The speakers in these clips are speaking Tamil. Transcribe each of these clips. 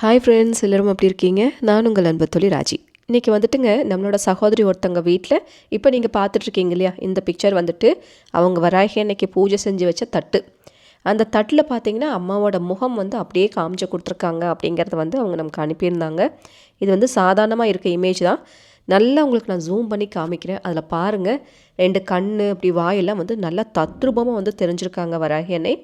ஹாய் ஃப்ரெண்ட்ஸ் எல்லோரும் எப்படி இருக்கீங்க? நான் உங்கள் அன்பு தொழில் ராஜி. இன்றைக்கி வந்துட்டுங்க நம்மளோட சகோதரி ஒருத்தவங்க வீட்டில் இப்போ நீங்கள் பார்த்துட்ருக்கீங்க இல்லையா? இந்த பிக்சர் வந்துட்டு அவங்க வராகி அன்னைக்கு பூஜை செஞ்சு வச்ச தட்டு. அந்த தட்டில் பார்த்தீங்கன்னா அம்மாவோட முகம் வந்து அப்படியே காமிச்சு கொடுத்துருக்காங்க அப்படிங்கிறத வந்து அவங்க நமக்கு அனுப்பியிருந்தாங்க. இது வந்து சாதாரணமாக இருக்க இமேஜ் தான். நல்லா உங்களுக்கு நான் ஜூம் பண்ணி காமிக்கிறேன். அதில் பாருங்கள் ரெண்டு கண் அப்படி வாயெல்லாம் வந்து நல்லா தத்ரூபமாக வந்து தெரிஞ்சிருக்காங்க வராகி அன்னை.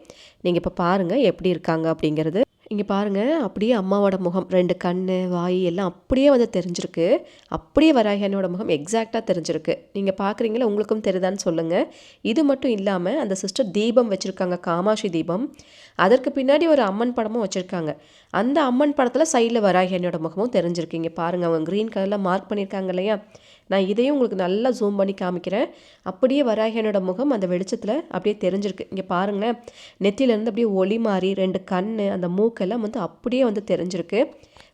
நீங்கள் இப்போ பாருங்கள் எப்படி இருக்காங்க அப்படிங்கிறது. இங்கே பாருங்கள் அப்படியே அம்மாவோட முகம் ரெண்டு கண் வாய் எல்லாம் அப்படியே வந்து தெரிஞ்சிருக்கு. அப்படியே வராகியனோட முகம் எக்ஸாக்டாக தெரிஞ்சிருக்கு. நீங்கள் பார்க்குறீங்களா உங்களுக்கும் தெரியுதான்னு சொல்லுங்கள் இது மட்டும் இல்லாமல் அந்த சிஸ்டர் தீபம் வச்சுருக்காங்க காமாட்சி தீபம். அதற்கு பின்னாடி ஒரு அம்மன் படமும் வச்சுருக்காங்க. அந்த அம்மன் படத்தில் சைடில் வராகியனோட முகமும் தெரிஞ்சிருக்கு. இங்கே பாருங்கள் அவங்க க்ரீன் கலரில் மார்க் பண்ணியிருக்காங்க இல்லையா? நான் இதையும் உங்களுக்கு நல்லா ஜூம் பண்ணி காமிக்கிறேன். அப்படியே வராகியனோட முகம் அந்த வெளிச்சத்தில் அப்படியே தெரிஞ்சிருக்கு. இங்கே பாருங்களேன். நெத்தியிலேருந்து அப்படியே ஒளி மாறி ரெண்டு கண் அந்த மூக்கெல்லாம் வந்து அப்படியே வந்து தெரிஞ்சிருக்கு.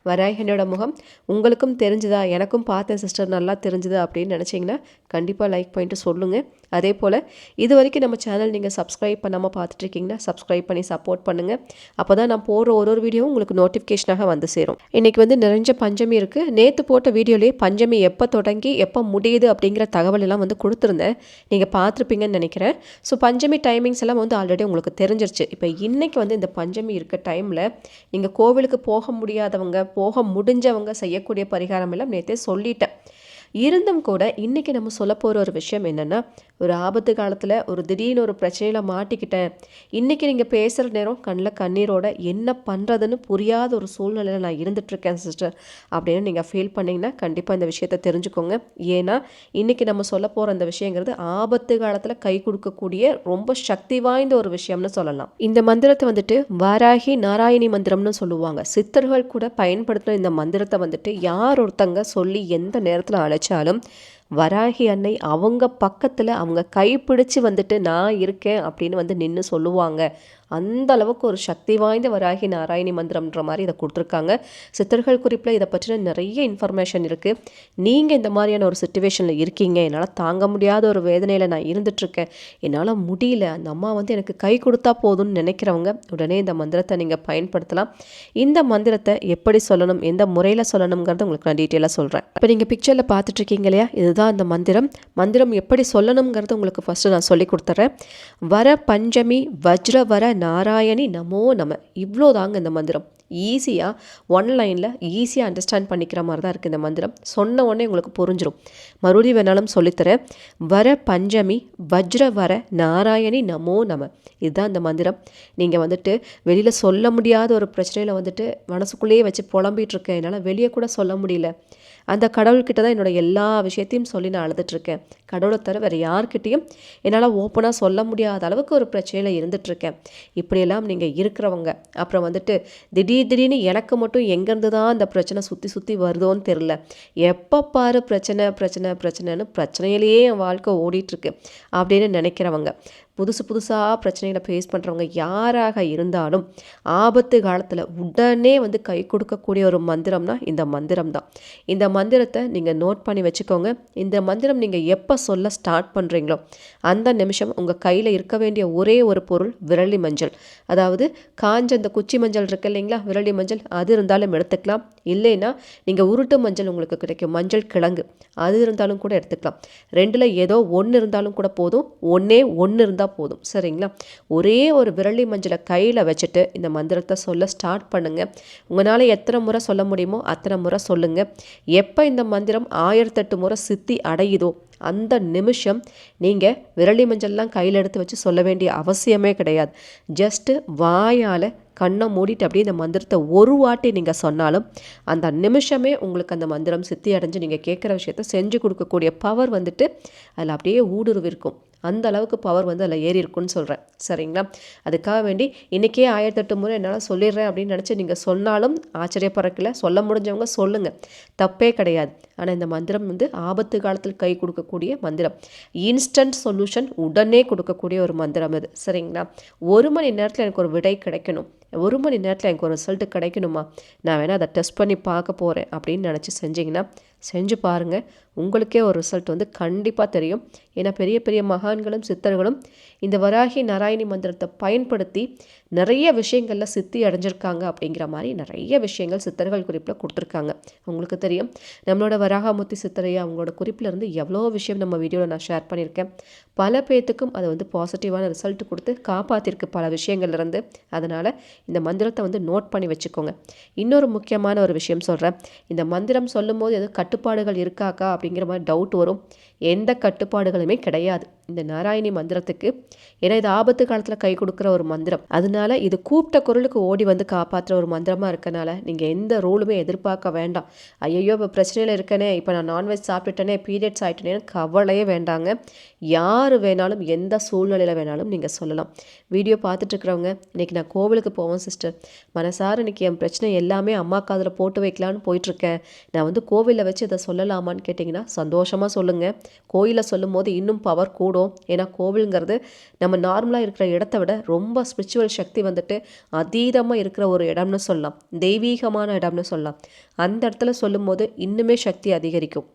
வராகியனோட முகம். உங்களுக்கும் தெரிஞ்சுதா? எனக்கும் பார்த்தேன் சிஸ்டர் நல்லா தெரிஞ்சுது? அப்படின்னு நினச்சிங்கன்னா கண்டிப்பாக லைக் பண்ணிட்டு சொல்லுங்கள் அதே போல் இது வரைக்கும் நம்ம சேனல் நீங்கள் சப்ஸ்கிரைப் பண்ணாமல் பார்த்துட்ருக்கீங்கன்னா சப்ஸ்கிரைப் பண்ணி சப்போர்ட் பண்ணுங்கள் அப்போ தான் நான் போடுற ஒரு ஒரு வீடியோவும் உங்களுக்கு நோட்டிஃபிகேஷனாக வந்து சேரும். இன்றைக்கி வந்து நிறைஞ்ச பஞ்சமி இருக்குது நேற்று போட்ட வீடியோலேயே பஞ்சமி எப்போ தொடங்கி எப்போ முடியுது அப்படிங்கிற தகவல் எல்லாம் வந்து கொடுத்துருந்தேன். நீங்கள் பார்த்துருப்பீங்கன்னு நினைக்கிறேன். ஸோ பஞ்சமி டைமிங்ஸ் எல்லாம் வந்து ஆல்ரெடி உங்களுக்கு தெரிஞ்சிருச்சு. இப்போ இன்றைக்கி வந்து இந்த பஞ்சமி இருக்க டைமில் நீங்கள் கோவிலுக்கு போக முடியாதவங்க போக முடிஞ்சவங்க செய்யக்கூடிய பரிகாரம் எல்லாம் நேற்றே சொல்லிட்டேன். இருந்தும் கூட இன்றைக்கி நம்ம சொல்ல போகிற ஒரு விஷயம் என்னென்னா ஒரு ஆபத்து காலத்தில் ஒரு திடீர்னு ஒரு பிரச்சனையில் மாட்டிக்கிட்டேன். இன்றைக்கி நீங்கள் பேசுகிற நேரம் கண்ணில் கண்ணீரோட என்ன பண்ணுறதுன்னு புரியாத ஒரு சூழ்நிலையில் நான் இருந்துகிட்ருக்கேன் சிஸ்டர் அப்படின்னு நீங்கள் ஃபீல் பண்ணிங்கன்னா கண்டிப்பாக இந்த விஷயத்தை தெரிஞ்சுக்கோங்க. ஏன்னா இன்றைக்கி நம்ம சொல்ல போகிற அந்த விஷயங்கிறது ஆபத்து காலத்தில் கை கொடுக்கக்கூடிய ரொம்ப சக்தி வாய்ந்த ஒரு விஷயம்னு சொல்லலாம். இந்த மந்திரத்தை வந்துட்டு வாராகி நாராயணி மந்திரம்னு சொல்லுவாங்க. சித்தர்கள் கூட பயன்படுத்துகிற இந்த மந்திரத்தை வந்துட்டு யார் ஒருத்தங்க சொல்லி எந்த நேரத்தில் அழைச்சாலும் வராகி அன்னை அவங்க பக்கத்தில் அவங்க கைப்பிடிச்சு வந்துட்டு நான் இருக்கேன் அப்படின்னு வந்து நின்று சொல்லுவாங்க. அந்த அளவுக்கு ஒரு சக்தி வாய்ந்த வராகி நாராயணி மந்திரம்ன்ற மாதிரி இதை கொடுத்துருக்காங்க. சித்தர்கள் குறிப்பில் இதை பற்றின நிறைய இன்ஃபர்மேஷன் இருக்குது நீங்கள் இந்த மாதிரியான ஒரு சுச்சுவேஷனில் இருக்கீங்க. என்னால் தாங்க முடியாத ஒரு வேதனையில் நான் இருந்துகிட்ருக்கேன் என்னால் முடியல. அந்த அம்மா வந்து எனக்கு கை கொடுத்தா போதும்னு நினைக்கிறவங்க உடனே இந்த மந்திரத்தை நீங்கள் பயன்படுத்தலாம். இந்த மந்திரத்தை எப்படி சொல்லணும்? எந்த முறையில் சொல்லணுங்கிறத உங்களுக்கு நான் டீட்டெயிலாக சொல்கிறேன் இப்போ நீங்கள் பிக்சரில் பார்த்துட்ருக்கீங்க இல்லையா? இதுதான் அந்த மந்திரம். மந்திரம் எப்படி சொல்லணுங்கிறது உங்களுக்கு ஃபஸ்ட்டு நான் சொல்லி கொடுத்துட்றேன் வர பஞ்சமி வஜ்ர வர நாராயணி நமோ நம. இவ்வளோ தாங்க இந்த மந்திரம். ஈஸியாக ஒன் லைனில் ஈஸியாக அண்டர்ஸ்டாண்ட் பண்ணிக்கிற மாதிரி தான் இருக்குது இந்த மந்திரம். சொன்ன உடனே உங்களுக்கு புரிஞ்சிடும் மறுபடியும் வேணாலும் சொல்லித்தரேன். வர பஞ்சமி வஜ்ர வர நாராயணி நமோ நம. இதுதான் இந்த மந்திரம். நீங்கள் வந்துட்டு வெளியில் சொல்ல முடியாத ஒரு பிரச்சனையில் வந்துட்டு மனசுக்குள்ளேயே வச்சு புலம்பிகிட்டு இருக்கேன். என்னால் வெளியே கூட சொல்ல முடியல. அந்த கடவுள்கிட்ட தான் என்னோடய எல்லா விஷயத்தையும் சொல்லி நான் அழுதுட்ருக்கேன் கடவுளை தவிர வேறு யார்கிட்டையும் என்னால் ஓப்பனாக சொல்ல முடியாத அளவுக்கு ஒரு பிரச்சனையில் இருந்துகிட்ருக்கேன் இப்படியெல்லாம் நீங்கள் இருக்கிறவங்க அப்புறம் வந்துட்டு திடீர் திடீர்னு எனக்கு மட்டும் எங்கேருந்து தான் அந்த பிரச்சனை சுற்றி சுற்றி வருதோன்னு தெரில எப்போ பாரு பிரச்சனை பிரச்சனை பிரச்சனைன்னு பிரச்சனையிலேயே என் வாழ்க்கை ஓடிட்டுருக்கு அப்படின்னு நினைக்கிறவங்க. புதுசு புதுசாக பிரச்சனைகளை ஃபேஸ் பண்ணுறவங்க யாராக இருந்தாலும் ஆபத்து காலத்தில் உடனே வந்து கை கொடுக்கக்கூடிய ஒரு மந்திரம்னா இந்த மந்திரம் தான் இந்த மந்திரத்தை நீங்கள் நோட் பண்ணி வச்சுக்கோங்க. இந்த மந்திரம் நீங்கள் எப்போ சொல்ல ஸ்டார்ட் பண்ணுறீங்களோ அந்த நிமிஷம் உங்கள் கையில் இருக்க வேண்டிய ஒரே ஒரு பொருள் விரலி மஞ்சள் அதாவது காஞ்ச அந்த குச்சி மஞ்சள் இருக்கு இல்லைங்களா? விரலி மஞ்சள் அது இருந்தாலும் எடுத்துக்கலாம். இல்லைன்னா நீங்கள் உருட்டு மஞ்சள் உங்களுக்கு கிடைக்கும். மஞ்சள் கிழங்கு. அது இருந்தாலும் கூட எடுத்துக்கலாம். ரெண்டில் ஏதோ ஒன்று இருந்தாலும் கூட போதும். ஒன்றே ஒன்று இருந்தால் போதும். சரிங்களா? ஒரே ஒரு விரலி மஞ்சளை கையில் வச்சுட்டு இந்த மந்திரத்தை சொல்ல ஸ்டார்ட் பண்ணுங்கள் உங்களால் எத்தனை முறை சொல்ல முடியுமோ அத்தனை முறை சொல்லுங்கள் எப்போ இந்த மந்திரம் ஆயிரத்தெட்டு முறை சித்தி அடையுதோ அந்த நிமிஷம் நீங்கள் விரலி மஞ்சள்லாம் கையில் எடுத்து வச்சு சொல்ல வேண்டிய அவசியமே கிடையாது. ஜஸ்ட்டு வாயால் கண்ணை மூடிட்டு அப்படியே இந்த மந்திரத்தை ஒரு வாட்டி நீங்கள் சொன்னாலும் அந்த நிமிஷமே உங்களுக்கு அந்த மந்திரம் சித்தி அடைஞ்சு நீங்கள் கேட்குற விஷயத்த செஞ்சு கொடுக்கக்கூடிய பவர் வந்துட்டு அதில் அப்படியே ஊடுருவிருக்கும் அந்த அளவுக்கு பவர் வந்து அதில் ஏறி இருக்குன்னு சொல்கிறேன் சரிங்களா? அதுக்காக வேண்டி இன்றைக்கே ஆயிரத்தெட்டு முறை என்னால் சொல்லிடுறேன் அப்படின்னு நினச்சி நீங்கள் சொன்னாலும் ஆச்சரியப்பறக்கல சொல்ல முடிஞ்சவங்க சொல்லுங்கள் தப்பே கிடையாது. ஆனால் இந்த மந்திரம் வந்து ஆபத்து காலத்தில் கை கொடுக்கக்கூடிய மந்திரம். இன்ஸ்டன்ட் சொல்யூஷன் உடனே கொடுக்கக்கூடிய ஒரு மந்திரம் இது சரிங்களா? ஒரு மணி நேரத்தில் எனக்கு ஒரு விடை கிடைக்கணும். ஒரு மணி நேரத்தில் எனக்கு ஒரு ரிசல்ட்டு கிடைக்கணுமா? நான் வேணால் அதை டெஸ்ட் பண்ணி பார்க்க போகிறேன் அப்படின்னு நினச்சி செஞ்சிங்கன்னா செஞ்சு பாருங்கள் உங்களுக்கே ஒரு ரிசல்ட் வந்து கண்டிப்பாக தெரியும். ஏன்னா பெரிய பெரிய மகான்களும் சித்தர்களும் இந்த வராகி நாராயணி மந்திரத்தை பயன்படுத்தி நிறைய விஷயங்களில் சித்தி அடைஞ்சிருக்காங்க அப்படிங்கிற மாதிரி நிறைய விஷயங்கள் சித்தர்கள் குறிப்பில் கொடுத்துருக்காங்க. உங்களுக்கு தெரியும் நம்மளோட வராகமூர்த்தி சித்தரையை அவங்களோட குறிப்பிலேருந்து எவ்வளோ விஷயம் நம்ம வீடியோவில் நான் ஷேர் பண்ணியிருக்கேன். பல பேர்த்துக்கும் அதை வந்து பாசிட்டிவான ரிசல்ட் கொடுத்து காப்பாற்றிருக்கு பல விஷயங்கள்லேருந்து அதனால் இந்த மந்திரத்தை வந்து நோட் பண்ணி வச்சுக்கோங்க. இன்னொரு முக்கியமான ஒரு விஷயம் சொல்கிறேன் இந்த மந்திரம் சொல்லும்போது எதுவும் கட்டுப்பாடுகள் இருக்காக்கா அப்படிங்கிற மாதிரி டவுட் வரும். எந்த கட்டுப்பாடுகளுமே கிடையாது. இந்த நாராயணி மந்திரத்துக்கு ஏன்னா இது ஆபத்து காலத்தில் கை கொடுக்குற ஒரு மந்திரம். அதனால அதனால் இது கூப்பிட்ட குரலுக்கு ஓடி வந்து காப்பாற்றுற ஒரு மந்திரமாக இருக்கனால நீங்கள் எந்த ரூலுமே எதிர்பார்க்க வேண்டாம். ஐயோ இப்போ பிரச்சனையில் இருக்கனே இப்போ நான் நான்வெஜ் சாப்பிட்டுட்டேனே பீரியட்ஸ் ஆகிட்டேனேன்னு கவலையே வேண்டாங்க. யார் வேணாலும் எந்த சூழ்நிலையில் வேணாலும் நீங்கள் சொல்லலாம். வீடியோ பார்த்துட்ருக்குறவங்க இன்றைக்கி நான் கோவிலுக்கு போவேன் சிஸ்டர் மனசார இன்றைக்கி என் பிரச்சனை எல்லாமே அம்மா காதில் போட்டு வைக்கலான்னு போயிட்டுருக்கேன். நான் வந்து கோவிலில் வச்சு இதை சொல்லலாமான்னு கேட்டிங்கன்னா சந்தோஷமாக சொல்லுங்கள் கோயிலில் சொல்லும் போது இன்னும் பவர் கூடும். ஏன்னா கோவிலுங்கிறது நம்ம நார்மலாக இருக்கிற இடத்த விட ரொம்ப ஸ்பிரிச்சுவல் சக்தி சக்தி வந்துட்டு அதீதமாக இருக்கிற ஒரு இடம்னு சொல்லலாம். தெய்வீகமான இடம்னு சொல்லலாம். அந்த இடத்துல சொல்லும்போது இன்னுமே சக்தி அதிகரிக்கும்.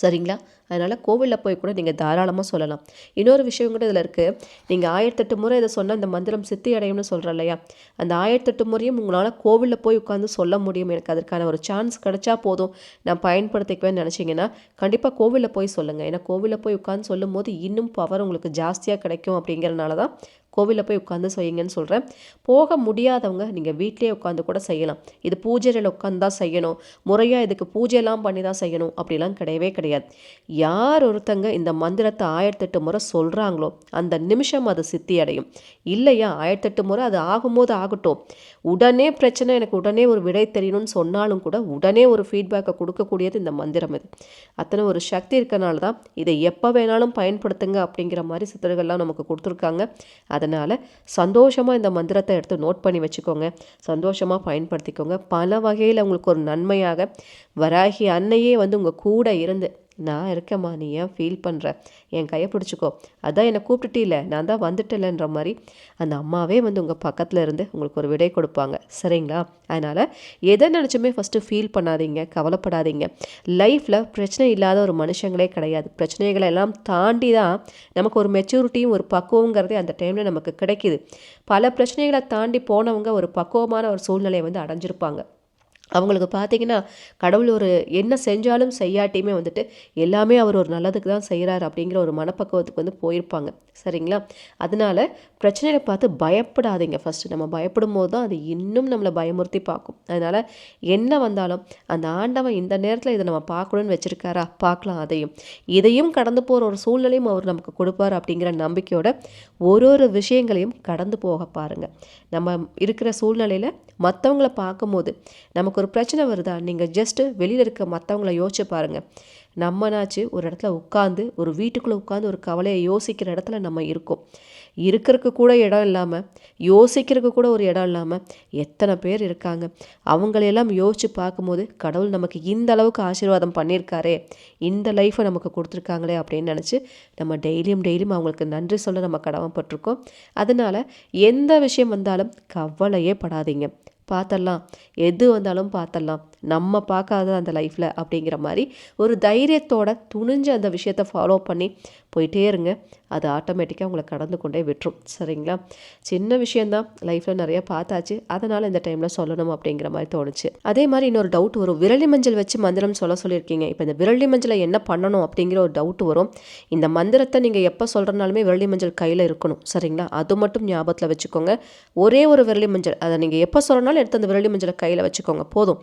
சரிங்களா? அதனால் கோவிலில் போய் கூட நீங்கள் தாராளமாக சொல்லலாம். இன்னொரு விஷயம் கூட இதில் இருக்குது நீங்கள் ஆயிரத்தெட்டு முறை இதை சொன்னால் இந்த மந்திரம் சித்தி அடையும்னு சொல்கிறேன் இல்லையா? அந்த ஆயிரத்தெட்டு முறையும் உங்களால் கோவிலில் போய் உட்காந்து சொல்ல முடியும். எனக்கு அதற்கான ஒரு சான்ஸ் கிடைச்சா போதும். நான் பயன்படுத்திக்குவேன்னு நினச்சிங்கன்னா கண்டிப்பாக கோவிலில் போய் சொல்லுங்கள் ஏன்னா கோவிலில் போய் உட்காந்து சொல்லும் போது இன்னும் பவர் உங்களுக்கு ஜாஸ்தியாக கிடைக்கும் அப்படிங்கிறனால தான் கோவிலில் போய் உட்காந்து செய்யுங்கன்னு சொல்கிறேன் போக முடியாதவங்க நீங்கள் வீட்டிலே உட்காந்து கூட செய்யலாம். இது பூஜைகள் உட்காந்து தான் செய்யணும். முறையாக இதுக்கு பூஜையெல்லாம் பண்ணி தான் செய்யணும். அப்படிலாம் கிடையவே கிடையாது. யார் ஒருத்தங்க இந்த மந்திரத்தை ஆயிரத்தெட்டு முறை சொல்கிறாங்களோ அந்த நிமிஷம் அது சித்தி அடையும் இல்லையா? ஆயிரத்தெட்டு முறை அது ஆகும்போது ஆகட்டும். உடனே பிரச்சனை எனக்கு உடனே ஒரு விடை தெரியணும்னு சொன்னாலும் கூட உடனே ஒரு ஃபீட்பேக்கை கொடுக்கக்கூடியது இந்த மந்திரம் இது. அத்தனை ஒரு சக்தி இருக்கனால தான் இதை எப்போ வேணாலும் பயன்படுத்துங்க அப்படிங்கிற மாதிரி சித்தர்கள்லாம் நமக்கு கொடுத்துருக்காங்க. அது அதனால் சந்தோஷமாக இந்த மந்திரத்தை எடுத்து நோட் பண்ணி வச்சுக்கோங்க. சந்தோஷமாக பயன்படுத்திக்கோங்க. பல வகையில் உங்களுக்கு ஒரு நன்மையாக வராகி அன்னையே வந்து உங்கள் கூட இருந்து நான் இருக்கேம்மா நீ ஏன் ஃபீல் பண்ணுற என் கையை பிடிச்சிக்கோ. அதான் என்னை கூப்பிட்டுட்டே நான் தான் வந்துட்டேலன்ற மாதிரி. அந்த அம்மாவே வந்து உங்கள் பக்கத்தில் இருந்து உங்களுக்கு ஒரு விடை கொடுப்பாங்க. சரிங்களா? அதனால் எதை நினச்சுமே ஃபஸ்ட்டு ஃபீல் பண்ணாதீங்க கவலைப்படாதீங்க. லைஃப்பில் பிரச்சனை இல்லாத ஒரு மனுஷங்களே கிடையாது. பிரச்சனைகளை எல்லாம் தாண்டி தான் நமக்கு ஒரு மெச்சூரிட்டியும் ஒரு பக்குவங்கிறதே அந்த டைமில் நமக்கு கிடைக்கிது. பல பிரச்சனைகளை தாண்டி போனவங்க ஒரு பக்குவமான ஒரு சூழ்நிலையை வந்து அடைஞ்சிருப்பாங்க. அவங்களுக்கு பார்த்தீங்கன்னா கடவுள் ஒரு என்ன செஞ்சாலும் செய்யாட்டியுமே வந்துட்டு எல்லாமே அவர் ஒரு நல்லதுக்கு தான் செய்கிறார் அப்படிங்கிற ஒரு மனப்பக்குவத்துக்கு வந்து போயிருப்பாங்க. சரிங்களா? அதனால் பிரச்சனையை பார்த்து பயப்படாதீங்க ஃபஸ்ட்டு நம்ம பயப்படும் போது தான் அது இன்னும் நம்மளை பயமுறுத்தி பார்க்கும். அதனால் என்ன வந்தாலும் அந்த ஆண்டவன் இந்த நேரத்தில் இதை நம்ம பார்க்கணுன்னு வச்சுருக்காரா? பார்க்கலாம் அதையும். இதையும் கடந்து போகிற ஒரு சூழ்நிலையும் அவர் நமக்கு கொடுப்பார் அப்படிங்கிற நம்பிக்கையோட ஒரு ஒரு விஷயங்களையும் கடந்து போக பாருங்கள் நம்ம இருக்கிற சூழ்நிலையில் மற்றவங்கள பார்க்கும்போது நமக்கு ஒரு பிரச்சனை வருதா? நீங்கள் ஜஸ்ட்டு வெளியில் இருக்க மற்றவங்கள யோசிச்சு பாருங்கள் நம்மனாச்சு ஒரு இடத்துல உட்காந்து ஒரு வீட்டுக்குள்ளே உட்காந்து ஒரு கவலையை யோசிக்கிற இடத்துல நம்ம இருக்கோம். இருக்கிறதுக்கு கூட இடம் இல்லாமல் யோசிக்கிறதுக்கு கூட ஒரு இடம் இல்லாமல் எத்தனை பேர் இருக்காங்க? அவங்களையெல்லாம் யோசித்து பார்க்கும்போது கடவுள் நமக்கு இந்த அளவுக்கு ஆசீர்வாதம் பண்ணியிருக்காரே இந்த லைஃப்பை நமக்கு கொடுத்துருக்காங்களே அப்படின்னு நினச்சி நம்ம டெய்லியும் டெய்லியும் அவங்களுக்கு நன்றி சொல்ல நம்ம கடமைப்பட்டிருக்கோம். அதனால் எந்த விஷயம் வந்தாலும் கவலையே படாதீங்க. பார்த்தரலாம் எது வந்தாலும் பார்த்தரலாம் நம்ம பார்க்காத அந்த லைஃப்பில் அப்படிங்கிற மாதிரி ஒரு தைரியத்தோட துணிஞ்சு அந்த விஷயத்தை ஃபாலோ பண்ணி போயிட்டே இருங்க. அது ஆட்டோமேட்டிக்காக உங்களை கடந்து கொண்டே விட்டுரும். சரிங்களா? சின்ன விஷயந்தான் லைஃப்பில் நிறைய பார்த்தாச்சு. அதனால் இந்த டைமில் சொல்லணும் அப்படிங்கிற மாதிரி தோணுச்சு. அதே மாதிரி இன்னொரு டவுட் வரும். விரலி மஞ்சள் வச்சு மந்திரம் சொல்ல சொல்லியிருக்கீங்க. இப்போ இந்த விரலி மஞ்சளை என்ன பண்ணணும் அப்படிங்கிற ஒரு டவுட் வரும். இந்த மந்திரத்தை நீங்கள் எப்போ சொல்கிறனாலுமே விரலி மஞ்சள் கையில் இருக்கணும். சரிங்களா? அது மட்டும் ஞாபகத்தில் வச்சுக்கோங்க. ஒரே ஒரு விரலி மஞ்சள் அதை நீங்கள் எப்போ சொல்கிறனாலும் எடுத்து அந்த விரலி மஞ்சளை கையில் வச்சுக்கோங்க. போதும்.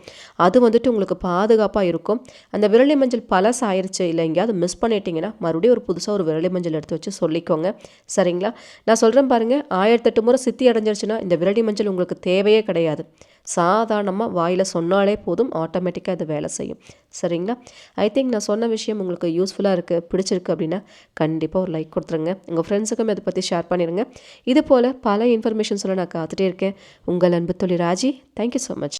அது வந்துட்டு உங்களுக்கு பாதுகாப்பாக இருக்கும். அந்த விரலி மஞ்சள் பழசாயிருச்சு இல்லை எங்கேயாவது மிஸ் பண்ணிட்டீங்கன்னா மறுபடியும் ஒரு புதுசாக ஒரு விரலி மஞ்சள் எடுத்து வச்சு சொல்லிக்கோங்க. சரிங்களா? நான் சொல்கிறேன் பாருங்கள் ஆயிரத்தெட்டு முறை சித்தி அடைஞ்சிருச்சுன்னா இந்த விரடி மஞ்சள் உங்களுக்கு தேவையே கிடையாது. சாதாரணமாக வாயில் சொன்னாலே போதும் ஆட்டோமேட்டிக்காக அது வேலை செய்யும். சரிங்களா? ஐ திங்க் நான் சொன்ன விஷயம் உங்களுக்கு யூஸ்ஃபுல்லாக இருக்குது பிடிச்சிருக்கு அப்படின்னா கண்டிப்பாக ஒரு லைக் கொடுத்துருங்க. உங்கள் ஃப்ரெண்ட்ஸுக்கும் இதை பற்றி ஷேர் பண்ணிடுங்க இது போல் பல இன்ஃபர்மேஷன்ஸில் நான் காத்துட்டே இருக்கேன். உங்கள் அன்பு தொழில் ராஜி தேங்க்யூ ஸோ மச்